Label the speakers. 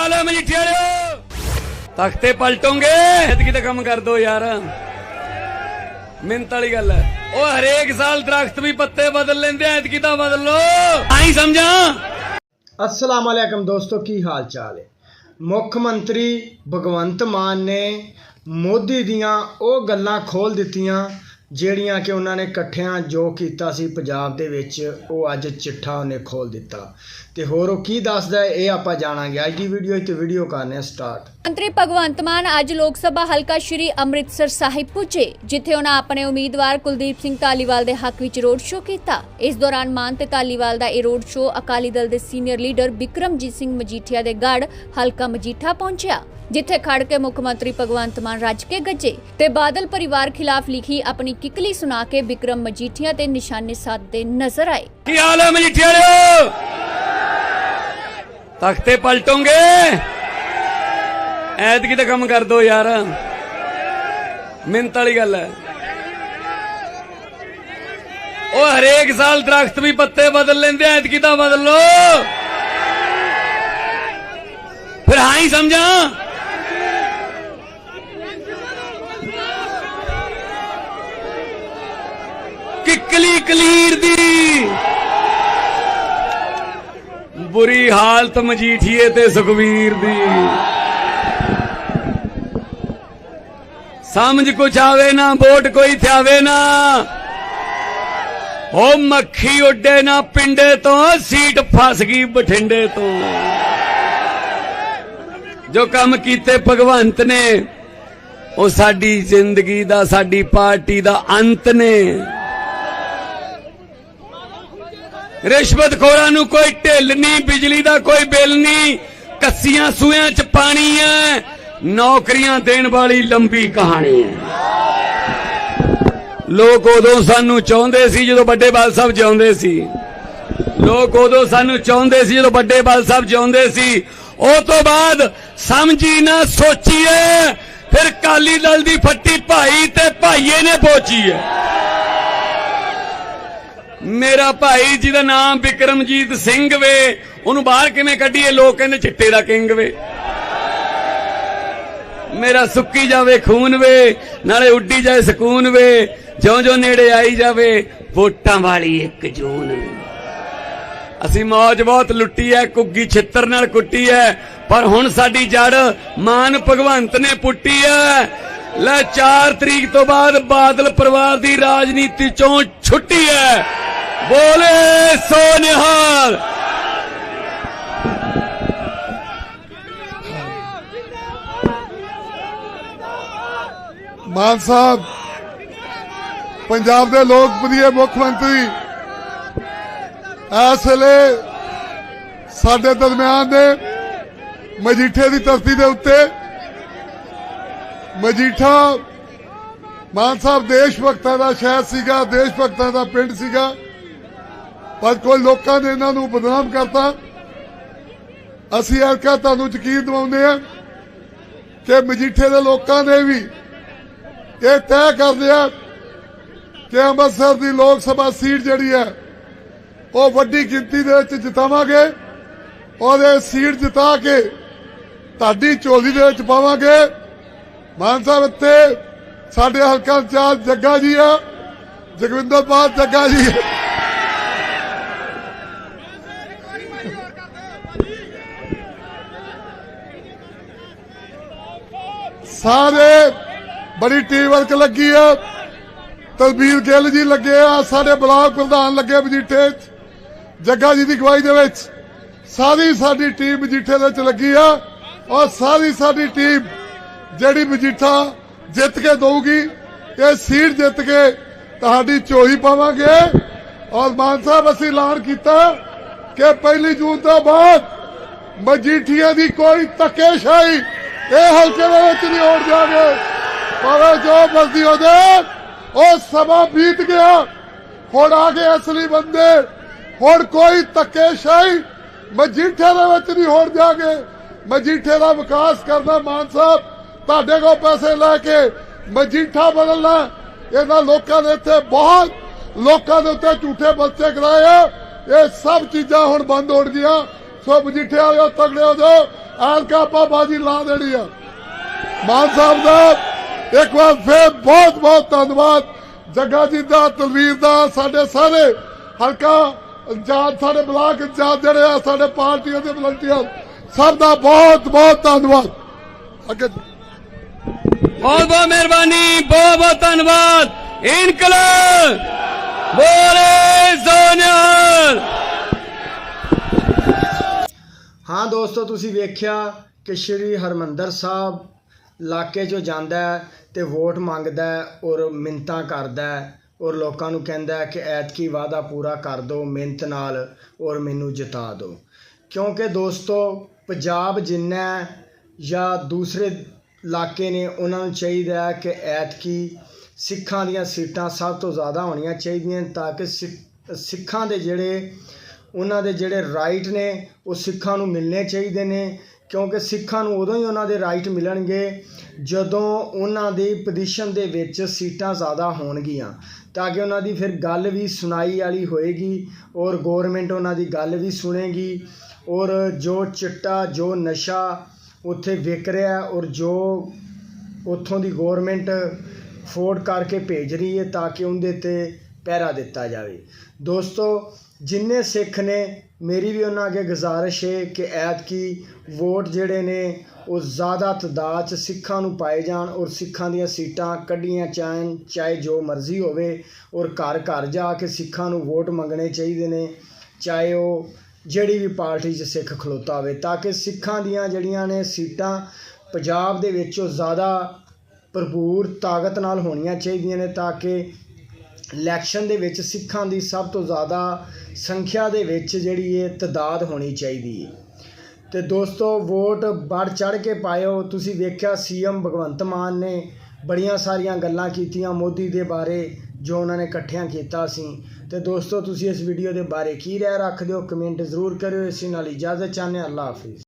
Speaker 1: ਹਾਲ ਹੈ ਮਜੀਠੇ ਵਾਲਿਓ ਤਖਤੇ ਪਲਟੋਗੇ। ਇਤਕੀ ਤਾਂ ਕੰਮ ਕਰ ਦੋ ਯਾਰ। ਮਿੰਤ ਵਾਲੀ ਗੱਲ ਹੈ। ਉਹ ਹਰੇਕ ਸਾਲ ਦਰਖਤ ਵੀ ਪੱਤੇ ਬਦਲ ਲੈਂਦੇ ਐ ਇਤਕੀ ਤਾਂ ਬਦਲ ਲੋ ਆਈ ਸਮਝਾਂ।
Speaker 2: ਅਸਲਾਮ ਵਾਲੇਕਮ ਦੋਸਤੋ, ਕੀ ਹਾਲ ਚਾਲ ਹੈ? ਮੁੱਖ ਮੰਤਰੀ ਭਗਵੰਤ ਮਾਨ ਨੇ ਮੋਦੀ ਦੀਆਂ ਉਹ ਗੱਲਾਂ ਖੋਲ ਦਿੱਤੀਆਂ। ਜਿਹੜੀਆਂ ਕਿ ਉਹਨਾਂ ਨੇ ਇਕੱਠਿਆਂ ਜੋ ਕੀਤਾ ਸੀ ਪੰਜਾਬ ਦੇ ਵਿੱਚ, ਉਹ ਅੱਜ ਚਿੱਠਾ ਉਹਨੇ ਖੋਲ ਦਿੱਤਾ। ਤੇ ਹੋਰ ਉਹ ਕੀ ਦੱਸਦਾ ਇਹ ਆਪਾਂ ਜਾਣਾਂਗੇ। ਅੱਜ ਦੀ ਵੀਡੀਓ ਤੇ ਵੀਡੀਓ ਕਰਨੇ ਸਟਾਰਟ
Speaker 3: ਮੰਤਰੀ ਭਗਵੰਤ ਮਾਨ ਅੱਜ ਲੋਕ ਸਭਾ ਹਲਕਾ ਸ਼੍ਰੀ ਅੰਮ੍ਰਿਤਸਰ ਸਾਹਿਬ ਪੁੱਜੇ, ਜਿੱਥੇ ਉਹਨਾਂ ਆਪਣੇ ਉਮੀਦਵਾਰ ਕੁਲਦੀਪ ਸਿੰਘ ਧਾਲੀਵਾਲ ਦੇ ਹੱਕ ਵਿੱਚ ਰੋਡ ਸ਼ੋਅ ਕੀਤਾ। ਇਸ ਦੌਰਾਨ ਮਾਨ ਤੇ ਧਾਲੀਵਾਲ ਦਾ ਇਹ ਰੋਡ ਸ਼ੋਅ ਅਕਾਲੀ ਦਲ ਦੇ ਸੀਨੀਅਰ ਲੀਡਰ ਬਿਕਰਮਜੀਤ ਸਿੰਘ ਮਜੀਠੀਆ ਦੇ ਗੜ ਹਲਕਾ ਮਜੀਠਾ ਪਹੁੰਚਿਆ। ਜਿੱਥੇ ਖੜ ਕੇ ਮੁੱਖ ਮੰਤਰੀ ਭਗਵੰਤ ਮਾਨ ਰੱਜ ਕੇ ਗੱਜੇ ਤੇ ਬਾਦਲ ਪਰਿਵਾਰ ਖਿਲਾਫ ਲਿਖੀ ਆਪਣੀ ਕਿਕਲੀ ਸੁਣਾ ਕੇ ਬਿਕਰਮ ਮਜੀਠੀਆ ਤੇ ਨਿਸ਼ਾਨੇ ਸਾਧਦੇ ਨਜ਼ਰ ਆਏ।
Speaker 1: ਕੀ ਹਾਲ ਹੈ ਮਜੀਠੇ ਵਾਲਿਓ? ਤਖਤੇ ਪਲਟੋਗੇ? ਐਤਕੀ ਤਾਂ ਕੰਮ ਕਰ ਦੋ ਯਾਰ। ਮਿੰਤ ਵਾਲੀ ਗੱਲ ਹੈ। ਉਹ ਹਰੇਕ ਸਾਲ ਦਰਖਤ ਵੀ ਪੱਤੇ ਬਦਲ ਲੈਂਦੇ ਐ ਐਤਕੀ ਤਾਂ ਬਦਲ ਲੋ ਫਿਰ ਹਾਂ ਹੀ ਸਮਝਾਂ। ਕਿੱਕਲੀ ਕਲੀਰ ਦੀ। ਬੁਰੀ ਹਾਲਤ ਮਜੀਠੀਏ ਤੇ ਸੁਖਵੀਰ ਦੀ। ਸਮਝ ਕੁਛ ਆਵੇ ਨਾ, ਵੋਟ ਕੋਈ ਥਿਆਵੇ ਨਾ। ਹੋ ਮੱਖੀ ਉੱਡੇ ਨਾ ਪਿੰਡੇ ਤੋਂ, ਸੀਟ ਫਸ ਗਈ ਬਠਿੰਡੇ ਤੋਂ। ਜੋ ਕੰਮ ਕੀਤੇ ਭਗਵੰਤ ਨੇ, ਉਹ ਸਾਡੀ ਜ਼ਿੰਦਗੀ ਦਾ, ਸਾਡੀ ਪਾਰਟੀ ਦਾ ਅੰਤ ਨੇ। ਰਿਸ਼ਵਤਖੋਰਾਂ ਨੂੰ ਕੋਈ ਢਿੱਲ ਨਹੀਂ, ਬਿਜਲੀ ਦਾ ਕੋਈ ਬਿੱਲ ਨਹੀਂ, ਕੱਸੀਆਂ ਸੂਆਂ ਚ ਪਾਣੀ ਹੈ, ਨੌਕਰੀਆਂ ਦੇਣ ਵਾਲੀ ਲੰਬੀ ਕਹਾਣੀ ਹੈ। ਲੋਕ ਉਦੋਂ ਸਾਨੂੰ ਚਾਹੁੰਦੇ ਸੀ ਜਦੋਂ ਵੱਡੇ ਬਾਲ ਸਾਹਿਬ ਜਿਉਂਦੇ ਸੀ। ਲੋਕ ਉਦੋਂ ਸਾਨੂੰ ਚਾਹੁੰਦੇ ਸੀ ਜਦੋਂ ਵੱਡੇ ਬਾਲ ਸਾਹਿਬ ਜਿਉਂਦੇ ਸੀ। ਉਹ ਤੋਂ ਬਾਅਦ ਸਮਝੀ ਨਾ ਸੋਚੀਏ, ਫਿਰ ਕਾਲੀ ਦਲ ਦੀ ਫੱਟੀ ਭਾਈ ਤੇ ਭਾਈਏ ਨੇ ਪੋਚੀ ਹੈ। ਮੇਰਾ ਭਾਈ ਜਿਹਦਾ ਨਾਮ ਵਿਕਰਮਜੀਤ ਸਿੰਘ ਵੇ, ਉਹਨੂੰ ਬਾਹਰ ਕਿਵੇਂ ਕੱਢੀਏ? ਲੋਕ ਕਹਿੰਦੇ ਚਿੱਟੇ ਦਾ ਕਿੰਗ ਵੇ। ਮੇਰਾ ਸੁੱਕੀ ਜਾਵੇ ਖੂਨ ਵੇ, ਨਾਲੇ ਉੱਡੀ ਜਾਏ ਸਕੂਨ ਵੇ, ਜਿਉਂ-ਜਿਉਂ ਨੇੜੇ ਆਈ ਜਾਵੇ, ਵੋਟਾਂ ਵਾਲੀ ਇੱਕ ਜੂਨ। ਵੇ ਅਸੀਂ ਮੌਜ ਬਹੁਤ ਲੁੱਟੀ ਐ, ਕੁੱਗੀ ਛਿੱਤਰ ਨਾਲ ਕੁੱਟੀ ਐ, ਪਰ ਹੁਣ ਸਾਡੀ ਜੜ ਮਾਨ ਭਗਵੰਤ ਨੇ ਪੁੱਟੀ ਐ। ਲੈ 4 ਤਰੀਕ ਤੋਂ ਬਾਅਦ ਬਾਦਲ ਪਰਿਵਾਰ ਦੀ ਰਾਜਨੀਤੀ ਚੋਂ ਛੁੱਟੀ ਐ। ਬੋਲੇ ਸੋ ਨਿਹਾਲ
Speaker 4: ਮਾਨ ਸਾਹਿਬ, ਪੰਜਾਬ ਦੇ ਲੋਕ ਪ੍ਰਿਯ ਮੁੱਖ ਮੰਤਰੀ, ਇਸ ਵੇਲੇ ਸਾਡੇ ਦਰਮਿਆਨ ਦੇ ਮਜੀਠੇ ਦੀ ਧਰਤੀ ਦੇ ਉੱਤੇ ਮਜੀਠਾ ਮਾਨ ਸਾਹਿਬ ਦੇਸ਼ ਭਗਤਾਂ ਦਾ ਸ਼ਹਿਰ ਸੀਗਾ ਦੇਸ਼ ਭਗਤਾਂ ਦਾ ਪਿੰਡ ਸੀਗਾ। ਪਰ ਕੋਈ ਲੋਕਾਂ ਨੇ ਇਹਨਾਂ ਨੂੰ ਬਦਨਾਮ ਕਰਤਾ। ਅਸੀਂ ਅਰਕਾ ਤੁਹਾਨੂੰ ਯਕੀਨ ਦਿਵਾਉਂਦੇ ਆ ਕਿ ਮਜੀਠੇ ਦੇ ਲੋਕਾਂ ਨੇ ਵੀ ਇਹ ਤੈਅ ਕਰ ਲਿਆ ਕਿ ਅੰਮ੍ਰਿਤਸਰ ਦੀ ਲੋਕ ਸਭਾ ਸੀਟ ਜਿਹੜੀ ਹੈ, ਉਹ ਵੱਡੀ ਗਿਣਤੀ ਦੇ ਵਿੱਚ ਜਿਤਾਵਾਂਗੇ ਔਰ ਇਹ ਸੀਟ ਜਿਤਾ ਕੇ ਤੁਹਾਡੀ ਝੋਲੀ ਦੇ ਵਿੱਚ ਪਾਵਾਂਗੇ। ਮਾਨ ਸਾਹਿਬ, ਇੱਥੇ ਸਾਡੇ ਹਲਕਾ ਚਾਰ ਜੱਗਾ ਜੀ ਆ ਜਗਵਿੰਦਰ ਪਾਲ ਜੱਗਾ ਜੀ। ਸਾਰੇ ਬੜੀ ਟੀਮ ਵਰਕ ਲੱਗੀ ਆ। ਤਲਬੀਰ ਗਿੱਲ ਜੀ ਲੱਗੇ ਆ, ਸਾਡੇ ਬਲਾਕ ਪ੍ਰਧਾਨ ਲੱਗੇ ਮਜੀਠੇ ਜੱਗਾ ਜੀ ਦੀ ਗਵਾਹੀ ਦੇ ਵਿੱਚ ਸਾਰੀ ਸਾਡੀ ਟੀਮ ਮਜੀਠੇ ਦੇ ਵਿੱਚ ਲੱਗੀ ਆ। ਔਰ ਸਾਰੀ ਸਾਡੀ ਟੀਮ ਜਿਹੜੀ ਮਜੀਠਾ ਜਿੱਤ ਕੇ ਦਊਗੀ, ਇਹ ਸੀਟ ਜਿੱਤ ਕੇ ਤੁਹਾਡੀ ਚੋਹੀ ਪਾਵਾਂਗੇ। ਔਰ ਮਾਨ ਸਾਹਿਬ, ਅਸੀਂ ਐਲਾਨ ਕੀਤਾ ਕਿ ਪਹਿਲੀ ਜੂਨ ਤੋਂ ਬਾਅਦ ਮਜੀਠੀਆਂ ਦੀ ਕੋਈ ਧੱਕੇਸ਼ਾਹੀ ਇਹ ਹਲਕੇ ਦੇ ਵਿੱਚ ਨਹੀਂ ਹੋਣ ਜਾਵੇ ਭਾਵੇਂ ਜੋ ਮਰਜ਼ੀ ਹੋ ਜਾਏ ਉਹ ਸਮਾਂ ਬੀਤ ਗਿਆ। ਹੁਣ ਆ ਗਏ ਅਸਲੀ ਬੰਦੇ। ਹੁਣ ਕੋਈ ਧੱਕੇਸ਼ਾਹੀ ਮਜੀਠੇ ਦੇ ਵਿੱਚ ਨਹੀਂ ਹੋਣ ਜਾਗੇ ਮਜੀਠੇ ਦਾ ਵਿਕਾਸ ਕਰਨਾ ਮਾਨ ਸਾਹਿਬ, ਤੁਹਾਡੇ ਕੋਲ ਪੈਸੇ ਲੈ ਕੇ ਮਜੀਠਾ ਬਦਲਣਾ ਇਹਨਾਂ ਲੋਕਾਂ ਨੇ ਇੱਥੇ ਬਹੁਤ ਲੋਕਾਂ ਦੇ ਉੱਤੇ ਝੂਠੇ ਬੱਚੇ ਕਰਾਏ ਇਹ ਸਭ ਚੀਜ਼ਾਂ ਹੁਣ ਬੰਦ ਹੋਣ ਗਈਆਂ ਸੋ ਮਜੀਠੇ ਵਾਲਿਓ ਤਗੜੇ ਹੋ ਜਾਓ ਆਲਕਾ ਆਪਾਂ ਲਾ ਦੇਣੀ ਆ। ਮਾਨ ਸਾਹਿਬ ਦਾ ਇੱਕ ਵਾਰ ਫੇਰ ਬਹੁਤ ਬਹੁਤ ਧੰਨਵਾਦ। ਜੱਗਾ ਜੀ ਦਾ, ਤਲਵੀਰ ਦਾ, ਸਾਡੇ ਸਾਰੇ ਹਲਕਾ ਇੰਚਾਰਜ, ਸਾਡੇ ਬਲਾਕ ਇੰਚਾਰਜ ਜਿਹੜੇ ਆ, ਸਾਡੇ ਪਾਰਟੀਆਂ ਦੇ ਵਲੰਟੀਅਰ, ਸਭ ਦਾ ਬਹੁਤ ਬਹੁਤ ਧੰਨਵਾਦ। ਅੱਗੇ
Speaker 1: ਬਹੁਤ ਬਹੁਤ ਮਿਹਰਬਾਨੀ, ਬਹੁਤ ਬਹੁਤ ਧੰਨਵਾਦ। ਇਨਕਲਾਬ, ਬੋਲੇ ਸੋਨਿਆਲ।
Speaker 2: ਹਾਂ ਦੋਸਤੋ, ਤੁਸੀਂ ਵੇਖਿਆ ਕਿ ਸ਼੍ਰੀ ਹਰਮੰਦਰ ਸਾਹਿਬ ਇਲਾਕੇ 'ਚੋਂ ਜਾਂਦਾ ਹੈ ਤੇ ਵੋਟ ਮੰਗਦਾ ਔਰ ਮਿੰਤਾਂ ਕਰਦਾ ਔਰ ਲੋਕਾਂ ਨੂੰ ਕਹਿੰਦਾ ਕਿ ਐਤਕੀ ਵਾਅਦਾ ਪੂਰਾ ਕਰ ਦਿਓ ਮਿਹਨਤ ਨਾਲ ਔਰ ਮੈਨੂੰ ਜਿਤਾ ਦਿਓ। ਕਿਉਂਕਿ ਦੋਸਤੋ, ਪੰਜਾਬ ਜਿੰਨਾ ਜਾਂ ਦੂਸਰੇ ਇਲਾਕੇ ਨੇ, ਉਹਨਾਂ ਨੂੰ ਚਾਹੀਦਾ ਹੈ ਕਿ ਐਤਕੀ ਸਿੱਖਾਂ ਦੀਆਂ ਸੀਟਾਂ ਸਭ ਤੋਂ ਜ਼ਿਆਦਾ ਹੋਣੀਆਂ ਚਾਹੀਦੀਆਂ ਤਾਂ ਕਿ ਸਿੱਖ- ਸਿੱਖਾਂ ਦੇ ਜਿਹੜੇ ਉਹਨਾਂ ਦੇ ਜਿਹੜੇ ਰਾਈਟ ਨੇ, ਉਹ ਸਿੱਖਾਂ ਨੂੰ ਮਿਲਣੇ ਚਾਹੀਦੇ ਨੇ, ਕਿਉਂਕਿ ਸਿੱਖਾਂ ਨੂੰ ਉਦੋਂ ਹੀ ਉਹਨਾਂ ਦੇ ਰਾਈਟ ਮਿਲਣਗੇ ਜਦੋਂ ਉਹਨਾਂ ਦੀ ਪੋਜੀਸ਼ਨ ਦੇ ਵਿੱਚ ਸੀਟਾਂ ਜ਼ਿਆਦਾ ਹੋਣਗੀਆਂ। ਤਾਂ ਕਿ ਉਹਨਾਂ ਦੀ ਫਿਰ ਗੱਲ ਵੀ ਸੁਣਾਈ ਵਾਲੀ ਹੋਏਗੀ ਔਰ ਗਵਰਨਮੈਂਟ ਉਹਨਾਂ ਦੀ ਗੱਲ ਵੀ ਸੁਣੇਗੀ ਔਰ ਜੋ ਚਿੱਟਾ, ਜੋ ਨਸ਼ਾ ਉੱਥੇ ਵਿਕ ਰਿਹਾ ਔਰ ਜੋ ਉੱਥੋਂ ਦੀ ਗਵਰਨਮੈਂਟ ਫੋਰਡ ਕਰਕੇ ਭੇਜ ਰਹੀ ਹੈ ਤਾਂ ਕਿ ਉਹਦੇ ਤੇ ਪਹਿਰਾ ਦਿੱਤਾ ਜਾਵੇ। ਦੋਸਤੋ ਜਿੰਨੇ ਸਿੱਖ ਨੇ, ਮੇਰੀ ਵੀ ਉਹਨਾਂ ਅੱਗੇ ਗੁਜ਼ਾਰਿਸ਼ ਹੈ ਕਿ ਐਤਕੀ ਵੋਟ ਜਿਹੜੇ ਨੇ, ਉਹ ਜ਼ਿਆਦਾ ਤਦਾਦ ਚ ਸਿੱਖਾਂ ਨੂੰ ਪਾਏ ਜਾਣ ਔਰ ਸਿੱਖਾਂ ਦੀਆਂ ਸੀਟਾਂ ਕੱਢੀਆਂ ਚਾਹਣ ਚਾਹੇ ਜੋ ਮਰਜ਼ੀ ਹੋਵੇ ਔਰ ਘਰ ਘਰ ਜਾ ਕੇ ਸਿੱਖਾਂ ਨੂੰ ਵੋਟ ਮੰਗਣੇ ਚਾਹੀਦੇ ਨੇ, ਚਾਹੇ ਉਹ ਜਿਹੜੀ ਵੀ ਪਾਰਟੀ 'ਚ ਸਿੱਖ ਖਲੋਤਾ ਹੋਵੇ, ਤਾਂ ਕਿ ਸਿੱਖਾਂ ਦੀਆਂ ਜਿਹੜੀਆਂ ਨੇ ਸੀਟਾਂ ਪੰਜਾਬ ਦੇ ਵਿੱਚੋਂ ਜ਼ਿਆਦਾ ਭਰਪੂਰ ਤਾਕਤ ਨਾਲ ਹੋਣੀਆਂ ਚਾਹੀਦੀਆਂ ਨੇ, ਤਾਂ ਕਿ ਇਲੈਕਸ਼ਨ ਦੇ ਵਿੱਚ ਸਿੱਖਾਂ ਦੀ ਸਭ ਤੋਂ ਜ਼ਿਆਦਾ ਸੰਖਿਆ ਦੇ ਵਿੱਚ ਜਿਹੜੀ ਇਹ ਤਦਾਦ ਹੋਣੀ ਚਾਹੀਦੀ ਹੈ। ਤੇ ਦੋਸਤੋ, ਵੋਟ ਵੱਧ ਚੜ ਕੇ ਪਾਇਓ। ਤੁਸੀਂ ਵੇਖਿਆ ਸੀਐਮ ਭਗਵੰਤ ਮਾਨ ਨੇ ਬੜੀਆਂ ਸਾਰੀਆਂ ਗੱਲਾਂ ਕੀਤੀਆਂ ਮੋਦੀ ਦੇ ਬਾਰੇ, ਜੋ ਉਹਨਾਂ ਨੇ ਇਕੱਠਿਆਂ ਕੀਤਾ ਸੀ। ਤੇ ਦੋਸਤੋ, ਤੁਸੀਂ ਇਸ ਵੀਡੀਓ ਦੇ ਬਾਰੇ ਕੀ ਰਾਏ ਰੱਖਦੇ ਹੋ? ਕਮੈਂਟ ਜ਼ਰੂਰ ਕਰਿਓ। ਇਸੇ ਨਾਲ ਇਜਾਜ਼ਤ ਚਾਹੁੰਦੇ ਹਾਂ। ਅੱਲਾ ਹਾਫਿਜ਼।